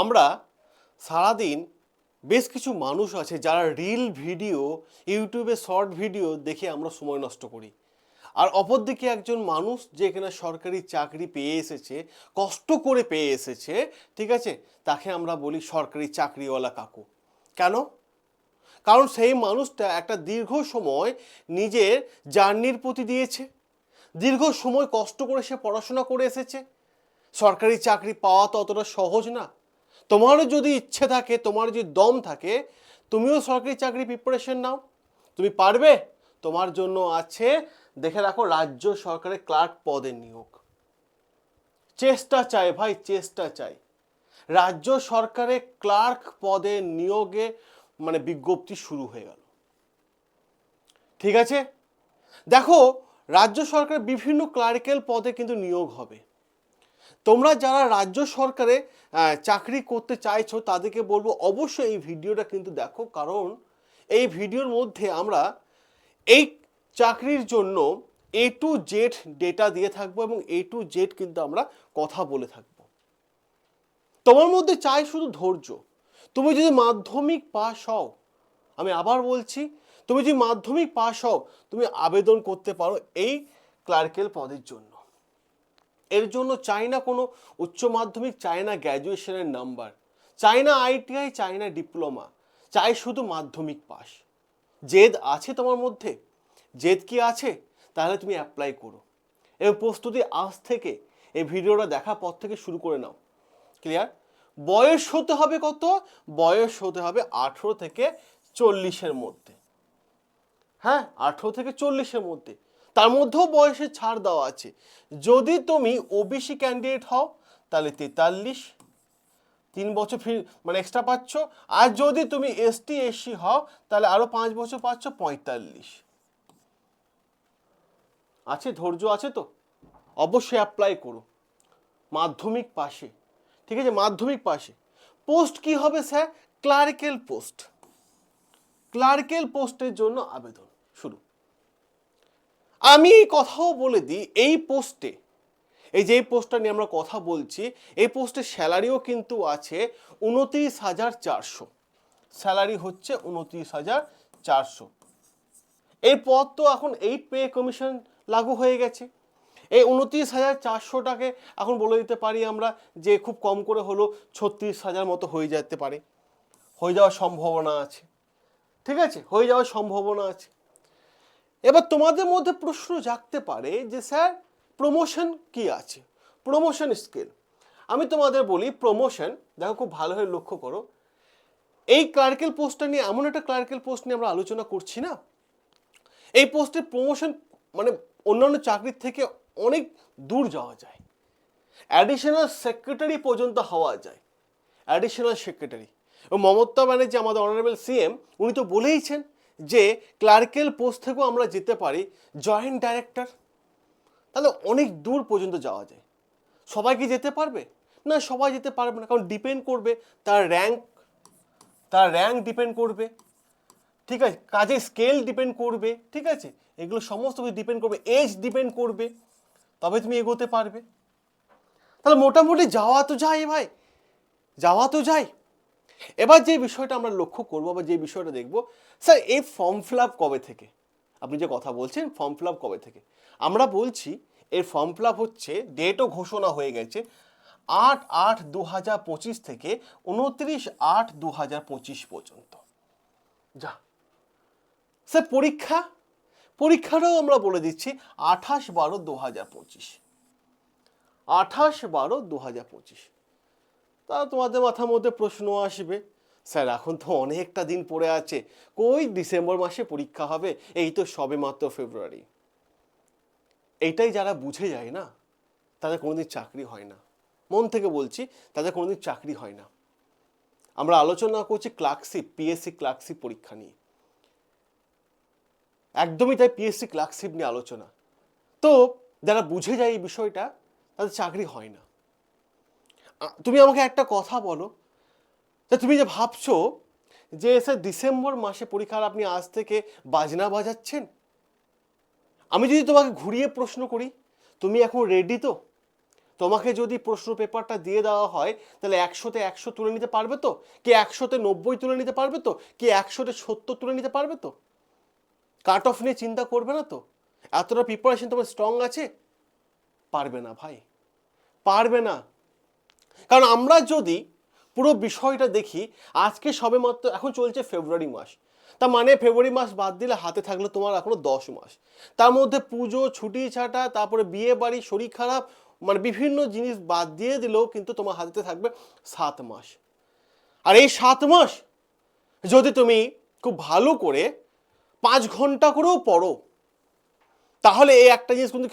আমরা সারাদিন বেশ কিছু মানুষ আছে যারা রিল ভিডিও ইউটিউবে শর্ট ভিডিও দেখে আমরা সময় নষ্ট করি। আর অপরদিকে একজন মানুষ যে এখানে সরকারি চাকরি পেয়ে এসেছে, কষ্ট করে পেয়ে এসেছে, ঠিক আছে? তাকে আমরা বলি সরকারি চাকরিওয়ালা কাকু। কেন? কারণ সেই মানুষটা একটা দীর্ঘ সময় নিজের জার্নির প্রতি দিয়েছে। দীর্ঘ সময় কষ্ট করে সে পড়াশোনা করে এসেছে। সরকারি চাকরি পাওয়া তো অতটা সহজ না। তোমারও যদি ইচ্ছে থাকে, তোমার যদি দম থাকে, তুমিও সরকারি চাকরি প্রিপারেশন নাও। তুমি পারবে, তোমার জন্য আছে, দেখে রাখো, রাজ্য সরকারের ক্লার্ক পদের নিয়োগ। চেষ্টা চাই ভাই, চেষ্টা চাই। রাজ্য সরকারের ক্লার্ক পদে নিয়োগে মানে বিজ্ঞপ্তি শুরু হয়ে গেল। ঠিক আছে? দেখো, রাজ্য সরকার বিভিন্ন ক্লারিক্যাল পদে কিন্তু নিয়োগ হবে। তোমরা যারা রাজ্য সরকারে চাকরি করতে চাইছো, তাদেরকে বলব অবশ্যই এই ভিডিওটা কিন্তু দেখো। কারণ এই ভিডিওর মধ্যে আমরা এই চাকরির জন্য এ টু জেড ডেটা দিয়ে থাকব এবং এ টু জেড কিন্তু আমরা কথা বলে থাকব। তোমার মধ্যে চাই শুধু ধৈর্য। তুমি যদি মাধ্যমিক পাস হও, আমি আবার বলছি, তুমি যদি মাধ্যমিক পাস হও, তুমি আবেদন করতে পারো এই ক্লার্কেল পদের জন্য। এর জন্য চাই না কোনো উচ্চ মাধ্যমিক চাই না গ্র্যাজুয়েশনের নাম্বার চাই না আইটিআই চাই না ডিপ্লোমা চাই শুধু মাধ্যমিক পাস জেদ আছে তোমার মধ্যে? জেদ কি আছে? তাহলে তুমি অ্যাপ্লাই করো। এবং প্রস্তুতি আজ থেকে এই ভিডিওটা দেখার পর থেকে শুরু করে নাও। ক্লিয়ার বয়স হতে হবে কত? বয়স হতে হবে আঠেরো থেকে চল্লিশের মধ্যে। হ্যাঁ আঠেরো থেকে চল্লিশের মধ্যে। তার মধ্যেও বয়সের ছাড় দেওয়া আছে। যদি তুমি ওবিসি ক্যান্ডিডেট হও, তাহলে তেতাল্লিশ তিন বছর ফির মানে এক্সট্রা পাচ্ছ। আর যদি তুমি এসটি এসসি হও, তাহলে আরও পাঁচ বছর পাচ্ছ, পঁয়তাল্লিশ। আছে, ধৈর্য আছে তো? অবশ্যই অ্যাপ্লাই করো। মাধ্যমিক পাশে। ঠিক আছে, মাধ্যমিক পাশে। পোস্ট কি হবে, স্যার? ক্লার্কেল পোস্ট ক্লার্কেল পোস্টের জন্য আবেদন। আমি এই কথাও বলে দিই, এই পোস্টে, এই যে এই পোস্টটা নিয়ে আমরা কথা বলছি, এই পোস্টের স্যালারিও কিন্তু আছে উনত্রিশ হাজার চারশো। স্যালারি হচ্ছে উনত্রিশ হাজার চারশো। এই পদ তো এখন এইট পে কমিশন লাগু হয়ে গেছে। এই উনত্রিশ হাজার চারশোটাকে এখন বলে দিতে পারি আমরা যে খুব কম করে হলো ছত্রিশ হাজার মতো হয়ে যেতে পারে। হয়ে যাওয়ার সম্ভাবনা আছে। ঠিক আছে? হয়ে যাওয়ার সম্ভাবনা আছে। এবার তোমাদের মধ্যে প্রশ্ন জাগতে পারে যে, স্যার প্রমোশন কি আছে? প্রমোশন স্কেল আমি তোমাদের বলি প্রমোশন দেখো খুব ভালোভাবে লক্ষ্য করো। এই ক্লার্কেল পোস্টটা নিয়ে, এমন একটা ক্লার্কেল পোস্ট নিয়ে আমরা আলোচনা করছি না। এই পোস্টের প্রমোশন মানে অন্যান্য চাকরির থেকে অনেক দূর যাওয়া যায়। অ্যাডিশনাল সেক্রেটারি পর্যন্ত হওয়া যায়। অ্যাডিশনাল সেক্রেটারি ও মমতা ব্যানার্জি, আমাদের অনারেবল সিএম উনি তো বলেইছেন যে ক্লার্কেল পোস্ট থেকেও আমরা যেতে পারি, জয়েন্ট ডাইরেক্টর। তাহলে অনেক দূর পর্যন্ত যাওয়া যায়। সবাই কি যেতে পারবে? না, সবাই যেতে পারবে না, কারণ ডিপেন্ড করবে তার র্যাঙ্ক তার র্যাঙ্ক ডিপেন্ড করবে। ঠিক আছে, কাজের স্কেল ডিপেন্ড করবে, ঠিক আছে? এগুলো সমস্ত কিছু ডিপেন্ড করবে এজ ডিপেন্ড করবে, তবে তুমি এগোতে পারবে। তাহলে মোটামুটি যাওয়া তো যায় ভাই, যাওয়া তো যায়। এবার যে বিষয়টা আমরা লক্ষ্য করব বা যে বিষয়টা দেখব, স্যার, এই ফর্ম ফিল কবে থেকে? আপনি যে কথা বলছেন ফর্ম ফিল কবে থেকে? আমরা বলছি এর ফর্ম ফিল হচ্ছে ডেটও ঘোষণা হয়ে গেছে আট আট দু হাজার পঁচিশ থেকে উনত্রিশ আট দু হাজার পঁচিশ পর্যন্ত। যা। স্যার, পরীক্ষা? পরীক্ষাটাও আমরা বলে দিচ্ছি আঠাশ বারো দু হাজার পঁচিশ। আঠাশ বারো দু হাজার পঁচিশ। তা তোমাদের মাথার মধ্যে প্রশ্ন আসবে। স্যার, এখন তো অনেকটা দিন পড়ে আছে। কই ডিসেম্বর মাসে পরীক্ষা হবে? এই তো সবে মাত্র ফেব্রুয়ারি। এইটাই যারা বুঝে যায় না, তাদের কোনোদিন চাকরি হয় না। মন থেকে বলছি, তাদের কোনোদিন চাকরি হয় না। আমরা আলোচনা করছি ক্লার্কশিপ, পিএসসি ক্লার্কশিপ পরীক্ষা নিয়ে। একদমই তাই পিএসসি ক্লার্কশিপ নিয়ে আলোচনা। তো যারা বুঝে যায় এই বিষয়টা, তাদের চাকরি হয় না। তুমি আমাকে একটা কথা বলো। তা তুমি যে ভাবছ যে স্যার ডিসেম্বর মাসে পরীক্ষার আপনি আজ থেকে বাজনা বাজাচ্ছেন? আমি যদি তোমাকে ঘুরিয়ে প্রশ্ন করি, তুমি এখন রেডি তো? তোমাকে যদি প্রশ্ন পেপারটা দিয়ে দেওয়া হয়, তাহলে একশোতে একশো তুলে নিতে পারবে তো? কি একশোতে নব্বই তুলে নিতে পারবে তো? কি একশোতে সত্তর তুলে নিতে পারবে তো? কাট অফ নিয়ে চিন্তা করবে না তো? এতটা প্রিপারেশন তোমার স্ট্রং আছে? পারবে না ভাই। পারবে না। কারণ আমরা যদি পুরো বিষয়টা দেখি, আজকে সবে মাত্র এখন চলছে ফেব্রুয়ারি মাস। তার মানে ফেব্রুয়ারি মাস বাদ দিলে হাতে থাকলে তোমার এখনও দশ মাস। তার মধ্যে পুজো, ছুটি ছাটা, তারপরে বিয়ে বাড়ি, শরীর খারাপ মানে বিভিন্ন জিনিস বাদ দিয়ে দিলেও কিন্তু তোমার হাতে থাকবে সাত মাস। আর এই সাত মাস যদি তুমি খুব ভালো করে পাঁচ ঘণ্টা করেও পড়ো, তাহলে এই একটা জিনিস কিন্তু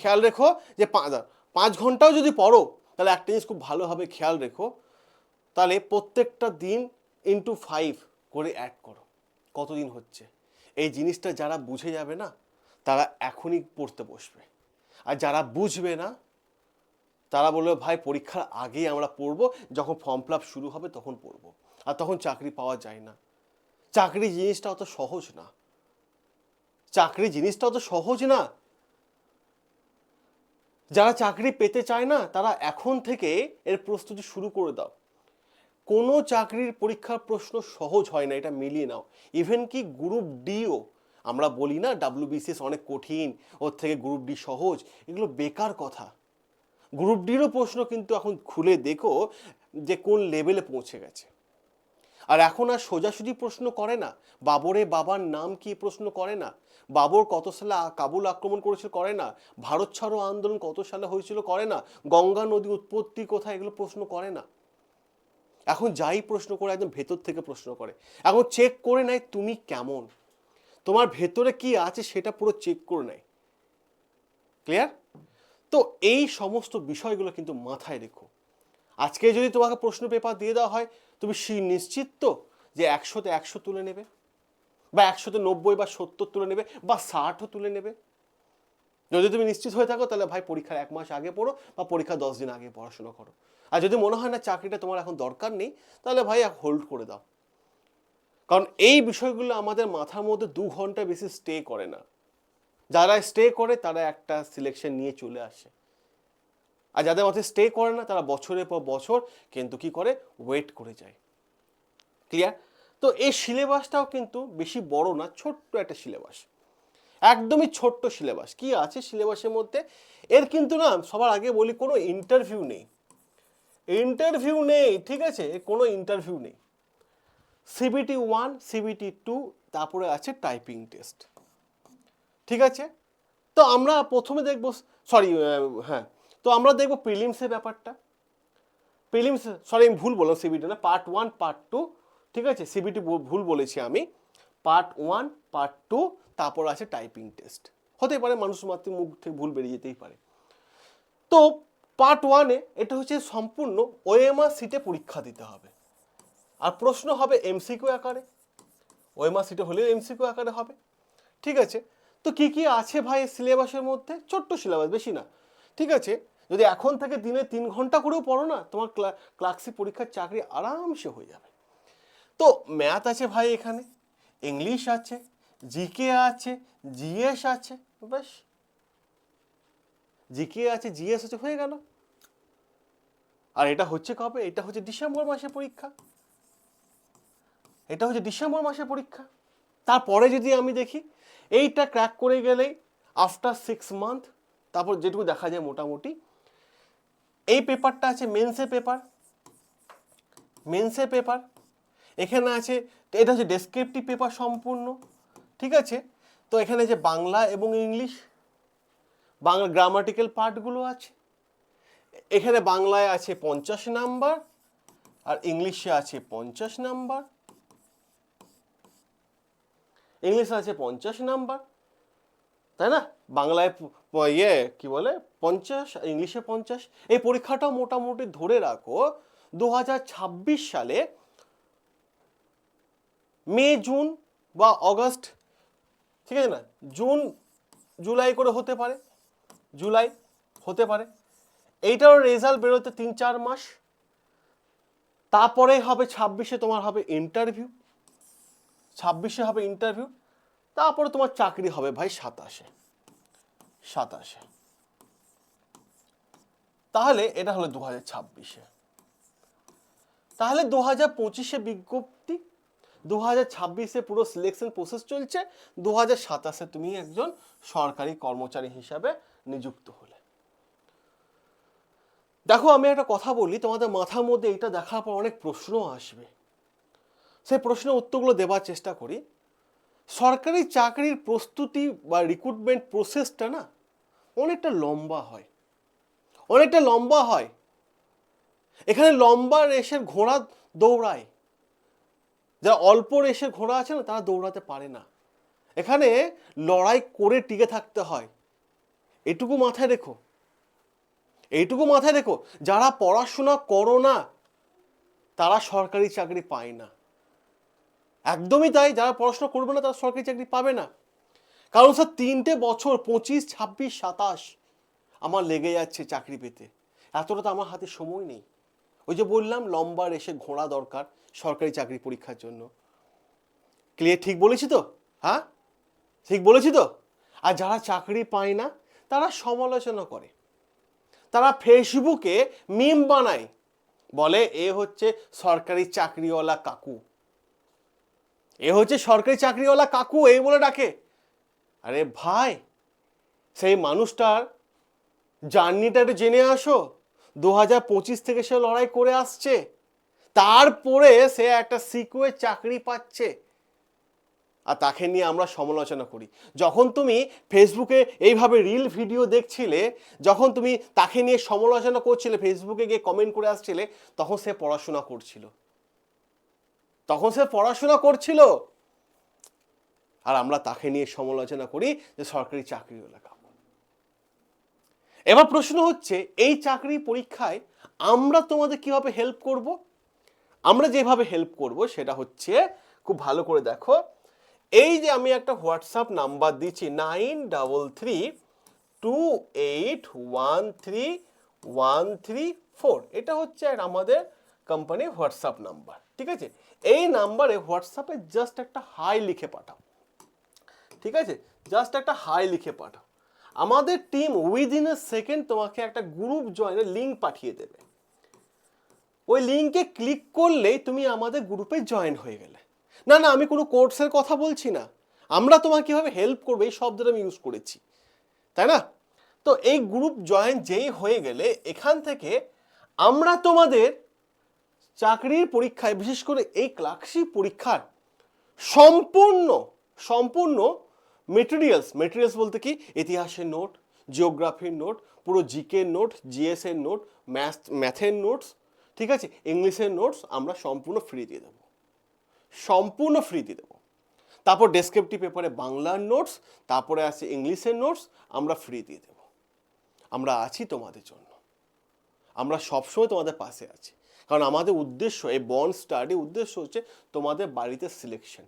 খেয়াল রেখো যে পাঁচ ঘন্টাও যদি পড়ো তাহলে একটা জিনিস খুব ভালোভাবে খেয়াল রেখো। তাহলে প্রত্যেকটা দিন ইন্টু ফাইভ করে অ্যাড করো। কতদিন হচ্ছে? এই জিনিসটা যারা বুঝে যাবে না, তারা এখনই পড়তে বসবে। আর যারা বুঝবে না, তারা বলবে, ভাই, পরীক্ষার আগেই আমরা পড়ব। যখন ফর্ম ফিল শুরু হবে তখন পড়ব। আর তখন চাকরি পাওয়া যায় না। চাকরি জিনিসটা অত সহজ না। চাকরি জিনিসটা অত সহজ না। যারা চাকরি পেতে চায় না, তারা এখন থেকে এর প্রস্তুতি শুরু করে দাও। কোনো চাকরির পরীক্ষার প্রশ্ন সহজ হয় না, এটা মিলিয়ে নাও। ইভেন কি গ্রুপ ডিও আমরা বলি না ডাব্লিউবিসিএস অনেক কঠিন, ওর থেকে গ্রুপ ডি সহজ, এগুলো বেকার কথা। গ্রুপ ডিরও প্রশ্ন কিন্তু এখন খুলে দেখো যে কোন লেভেলে পৌঁছে গেছে। আর এখন আর সোজাসুজি প্রশ্ন করে না, বাবরে বাবার নাম কি প্রশ্ন করে না বাবর কত সালে কাবুল আক্রমণ করেছিল করে না? ভারত ছাড়ো আন্দোলন কত সালে হয়েছিল করে না? গঙ্গা নদী উৎপত্তি কোথায় এগুলো প্রশ্ন করে না। এখন যাই প্রশ্ন করে একদম ভেতর থেকে প্রশ্ন করে। এখন চেক করে নেয় তুমি কেমন? তোমার ভেতরে কি আছে সেটা পুরো চেক করে নেয়। ক্লিয়ার তো এই সমস্ত বিষয়গুলো কিন্তু মাথায় রেখো। আজকে যদি তোমাকে প্রশ্ন পেপার দিয়ে দেওয়া হয়, তুমি নিশ্চিত তো যে একশোতে একশো তুলে নেবে? বা একশোতে নব্বই বা সত্তর তুলে নেবে বা ষাটও তুলে নেবে। যদি তুমি নিশ্চিত হয়ে থাকো, তাহলে ভাই পরীক্ষার এক মাস আগে পড়ো বা পরীক্ষা দশ দিন আগে পড়াশোনা করো। আর যদি মনে হয় না চাকরিটা তোমার এখন দরকার নেই, তাহলে ভাই হোল্ড করে দাও। কারণ এই বিষয়গুলো আমাদের মাথার মধ্যে দু ঘণ্টা বেশি স্টে করে না। যারা স্টে করে, তারা একটা সিলেকশন নিয়ে চলে আসে। আর যাদের মাথায় স্টে করে না, তারা বছরের পর বছর কিন্তু কি করে? ওয়েট করে যায়। ক্লিয়ার তো এই সিলেবাসটাও কিন্তু বেশি বড় না, ছোট্ট একটা সিলেবাস। একদমই ছোট্ট সিলেবাস। কি আছে সিলেবাসের মধ্যে? এর কিন্তু না, সবার আগে বলি, কোনো ইন্টারভিউ নেই। ইন্টারভিউ নেই, ঠিক আছে? কোনো ইন্টারভিউ নেই। সিবিটি ওয়ান সিবিটি টু তারপরে আছে টাইপিং টেস্ট ঠিক আছে? তো আমরা প্রথমে দেখব সরি হ্যাঁ। তো আমরা দেখব প্রিলিমসের ব্যাপারটা। প্রিলিমস সরি আমি ভুল বললাম সিবিটি না পার্ট ওয়ান পার্ট টু ঠিক আছে? সিবিটি ভুল বলেছি আমি। পার্ট ওয়ান পার্ট টু তারপর আছে টাইপিং টেস্ট হতে পারে মানুষ মাত্র মুখ থেকে ভুল বেরিয়ে যেতেই পারে। তো পার্ট ওয়ানে এটা হচ্ছে সম্পূর্ণ ওএমআর সিটে পরীক্ষা দিতে হবে। আর প্রশ্ন হবে এমসিকিউ আকারে। ওএমআর সিটে হলেও এমসিকিউ আকারে হবে। ঠিক আছে? তো কি কি আছে ভাই সিলেবাসের মধ্যে? ছোট্ট সিলেবাস, বেশি না। ঠিক আছে? যদি এখন থেকে দিনে তিন ঘণ্টা করেও পড়ো না, তোমার ক্লার্কশিপ পরীক্ষার চাকরি আরামসে হয়ে যাবে। তো ম্যাথ আছে ভাই এখানে, ইংলিশ আছে, জিকে আছে, জিএস আছে বেশ জিকে আছে, জিএস আছে, হয়ে গেল। আর এটা হচ্ছে কবে? এটা হচ্ছে ডিসেম্বর মাসে পরীক্ষা। এটা হচ্ছে ডিসেম্বর মাসে পরীক্ষা। তারপরে যদি আমি দেখি, এইটা ক্র্যাক করে গেলেই আফটার সিক্স মান্থ তারপর যেটুকু দেখা যায় মোটামুটি, এই পেপারটা আছে মেন্সের পেপার মেন্সের পেপার এখানে আছে, তো এটা হচ্ছে ডেসক্রিপটিভ পেপার সম্পূর্ণ, ঠিক আছে? তো এখানে যে বাংলা এবং ইংলিশ, বাংলা গ্রামাটিক্যাল পার্টগুলো আছে, এখানে বাংলায় আছে পঞ্চাশ নাম্বার, আর ইংলিশে আছে পঞ্চাশ নাম্বার, ইংলিশে আছে পঞ্চাশ নাম্বার, তাই না? বাংলায় ইয়ে কি বলে? পঞ্চাশ ইংলিশে পঞ্চাশ। এই পরীক্ষাটাও মোটামুটি ধরে রাখো, দু হাজার ছাব্বিশ সালে মে, জুন বা অগস্ট, ঠিক আছে না? জুন, জুলাই করে হতে পারে, জুলাই হতে পারে। এইটারও রেজাল্ট বেরোতে তিন, চার মাস। তারপরে হবে ছাব্বিশে তোমার হবে ইন্টারভিউ ছাব্বিশে হবে ইন্টারভিউ তারপরে তোমার চাকরি হবে ভাই সাতাশে। সাতাশে। তাহলে এটা হলো দু হাজার ছাব্বিশে। তাহলে দু হাজার পঁচিশে বিজ্ঞপ্তি দু হাজার ছাব্বিশে পুরো সিলেকশন প্রসেস চলছে। দু হাজার সাতাশে তুমি একজন সরকারি কর্মচারী হিসাবে নিযুক্ত হলে। দেখো, আমি একটা কথা বলি, তোমাদের মাথার মধ্যে এটা দেখার পর অনেক প্রশ্ন আসবে। সেই প্রশ্নের উত্তরগুলো দেওয়ার চেষ্টা করি। সরকারি চাকরির প্রস্তুতি বা রিক্রুটমেন্ট প্রসেসটা না অনেকটা লম্বা হয়। অনেকটা লম্বা হয়। এখানে লম্বা রেসের ঘোড়া দৌড়ায়। যারা অল্প রেসের ঘোড়া আছে না, তারা দৌড়াতে পারে না। এখানে লড়াই করে টিকে থাকতে হয়। এটুকু মাথায় রেখো। এইটুকু মাথায় রেখো, যারা পড়াশোনা করো না, তারা সরকারি চাকরি পায় না। একদমই তাই, যারা পড়াশোনা করবে না, তারা সরকারি চাকরি পাবে না। কারণ স্যার, তিনটে বছর, পঁচিশ, ছাব্বিশ, সাতাশ, আমার লেগে যাচ্ছে চাকরি পেতে। এতটা তো আমার হাতে সময় নেই। ওই যে বললাম লম্বা রেসে ঘোড়া দরকার। সরকারি চাকরি পরীক্ষার জন্য। ক্লিয়ার ঠিক বলেছি তো? হ্যাঁ? ঠিক বলেছি তো? আর যারা চাকরি পায় না, তারা সমালোচনা করে। তারা ফেসবুকে মিম বানায়। বলে, এ হচ্ছে সরকারি চাকরিওয়ালা কাকু। এ হচ্ছে সরকারি চাকরিওয়ালা কাকু, এই বলে ডাকে। আরে ভাই, সেই মানুষটার জার্নিটা একটু জেনে আসো। দু হাজার পঁচিশ থেকে সে লড়াই করে আসছে। তারপরে সে একটা সিকুয়ে চাকরি পাচ্ছে। আর তাকে নিয়ে আমরা সমালোচনা করি। যখন তুমি ফেসবুকে এইভাবে রিল ভিডিও দেখছিলে, যখন তুমি তাকে নিয়ে সমালোচনা করছিলে, ফেসবুকে গিয়ে কমেন্ট করে আসছিলে, তখন সে পড়াশোনা করছিল। তখন সে পড়াশোনা করছিল। আর আমরা তাকে নিয়ে সমালোচনা করি যে সরকারি চাকরিওয়ালা কাপড় এবার প্রশ্ন হচ্ছে, এই চাকরি পরীক্ষায় আমরা তোমাদের কীভাবে হেল্প করব? আমরা যেভাবে হেল্প করব সেটা হচ্ছে খুব ভালো করে দেখো। এই যে আমি একটা হোয়াটসঅ্যাপ নাম্বার দিচ্ছি nine double three two eight one three one three four এটা হচ্ছে আমাদের কোম্পানির হোয়াটসঅ্যাপ নাম্বার ঠিক আছে? এই নাম্বারে হোয়াটসঅ্যাপে জাস্ট একটা হাই লিখে পাঠাও, ঠিক আছে? জাস্ট একটা হাই লিখে পাঠাও। আমাদের টিম উইদিন এ সেকেন্ড তোমাকে একটা গ্রুপ জয়েনের লিঙ্ক পাঠিয়ে দেবে। ওই লিঙ্কে ক্লিক করলেই তুমি আমাদের গ্রুপে জয়েন হয়ে গেলে। না না, আমি কোনো কোর্সের কথা বলছি না। আমরা তোমাকে কীভাবে হেল্প করব, এই শব্দটা আমি ইউজ করেছি। তাই না? তো এই গ্রুপ জয়েন যেই হয়ে গেলে, এখান থেকে আমরা তোমাদের চাকরির পরীক্ষায়, বিশেষ করে এই ক্লার্কশিপ পরীক্ষার সম্পূর্ণ সম্পূর্ণ মেটেরিয়ালস মেটেরিয়ালস বলতে কি? ইতিহাসের নোট জিওগ্রাফির নোট, পুরো জিকের নোট জিএসের নোট ম্যাথ ম্যাথের নোটস ঠিক আছে? ইংলিশের নোটস আমরা সম্পূর্ণ ফ্রি দিয়ে দেবো। সম্পূর্ণ ফ্রি দিয়ে দেবো। তারপর ডেসক্রিপটিভ পেপারে বাংলার নোটস তারপরে আছে ইংলিশের নোটস আমরা ফ্রি দিয়ে দেবো। আমরা আছি তোমাদের জন্য। আমরা সবসময় তোমাদের পাশে আছি। কারণ আমাদের উদ্দেশ্য, এই বন্ড স্টাডি উদ্দেশ্য হচ্ছে তোমাদের বাড়িতে সিলেকশন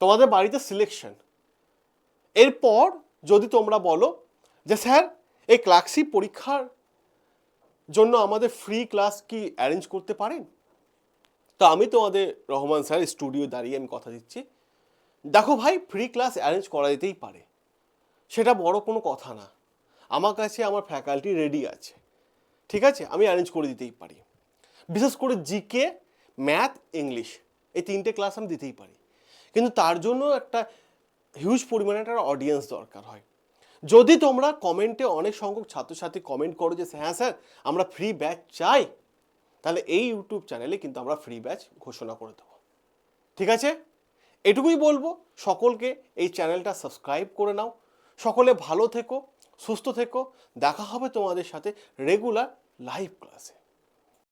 তোমাদের বাড়িতে সিলেকশন এরপর যদি তোমরা বলো যে, স্যার, এই ক্লার্কশিপ পরীক্ষার জন্য আমাদের ফ্রি ক্লাস কি অ্যারেঞ্জ করতে পারেন? তো আমি তোমাদের রহমান স্যার স্টুডিও দাঁড়িয়ে আমি কথা দিচ্ছি। দেখো ভাই ফ্রি ক্লাস অ্যারেঞ্জ করা যেতেই পারে। সেটা বড় কোনো কথা না। আমার কাছে আমার ফ্যাকাল্টি রেডি আছে। ঠিক আছে? আমি অ্যারেঞ্জ করে দিতেই পারি। বিশেষ করে জিকে ম্যাথ ইংলিশ এই তিনটে ক্লাস আমি দিতেই পারি। কিন্তু তার জন্য একটা হিউজ পরিমাণে একটা অডিয়েন্স দরকার হয়। যদি তোমরা কমেন্টে অনেক সংখ্যক ছাত্রছাত্রী কমেন্ট করো যে হ্যাঁ স্যার, আমরা ফ্রি ব্যাচ চাই, তাহলে এই ইউটিউব চ্যানেলে কিন্তু আমরা ফ্রি ব্যাচ ঘোষণা করে দেবো। ঠিক আছে? এটুকুই বলব, সকলকে এই চ্যানেলটা সাবস্ক্রাইব করে নাও। সকলে ভালো থেকো, সুস্থ থেকো। দেখা হবে তোমাদের সাথে রেগুলার লাইভ ক্লাসে